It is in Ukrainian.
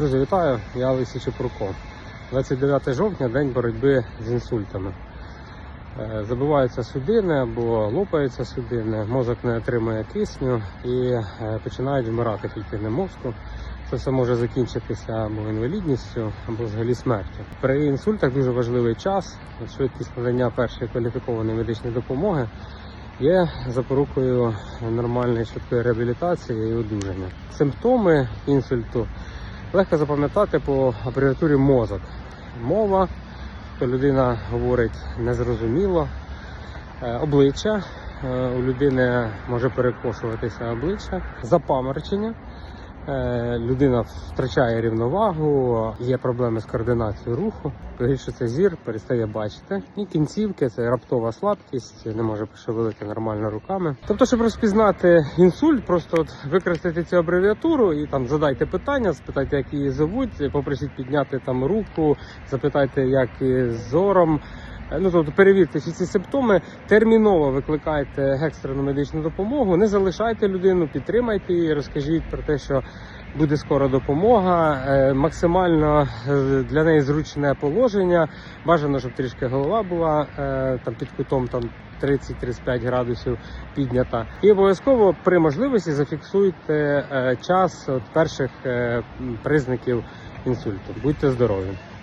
Друзі, вітаю, я Олексій Чепурко. 29 жовтня день боротьби з інсультами. Е, Забиваються судини або лопаються судини, мозок не отримує кисню і е, починають вмирати клітини мозку. Це все може закінчитися або інвалідністю, або взагалі смертю. При інсультах дуже важливий час, швидкість надання першої кваліфікованої медичної допомоги є запорукою нормальної швидкої реабілітації і одужання. Симптоми інсульту легко запам'ятати по абревіатурі мозок. Мова, то людина говорить незрозуміло. Е, Обличчя. Е, У людини може перекошуватися обличчя, запаморочення. Е, Людина втрачає рівновагу, є проблеми з координацією руху, погіршується зір, перестає бачити. І кінцівки це раптова слабкість, не може пошевелити нормально руками. Тобто, щоб розпізнати інсульт, просто от використати цю абревіатуру і там задайте питання, спитайте, як її зовуть, попросіть підняти там руку, запитайте, як із зором. Е, Ну, тобто перевірте всі ці симптоми, терміново викликайте екстрену медичну допомогу, не залишайте людину, підтримайте її, розкажіть про те, що буде скоро допомога, е, максимально е, для неї зручне положення. Бажано, щоб трішки голова була там під кутом там 30-35 градусів піднята. І обов'язково при можливості зафіксуйте час перших признаків інсульту. Будьте здорові!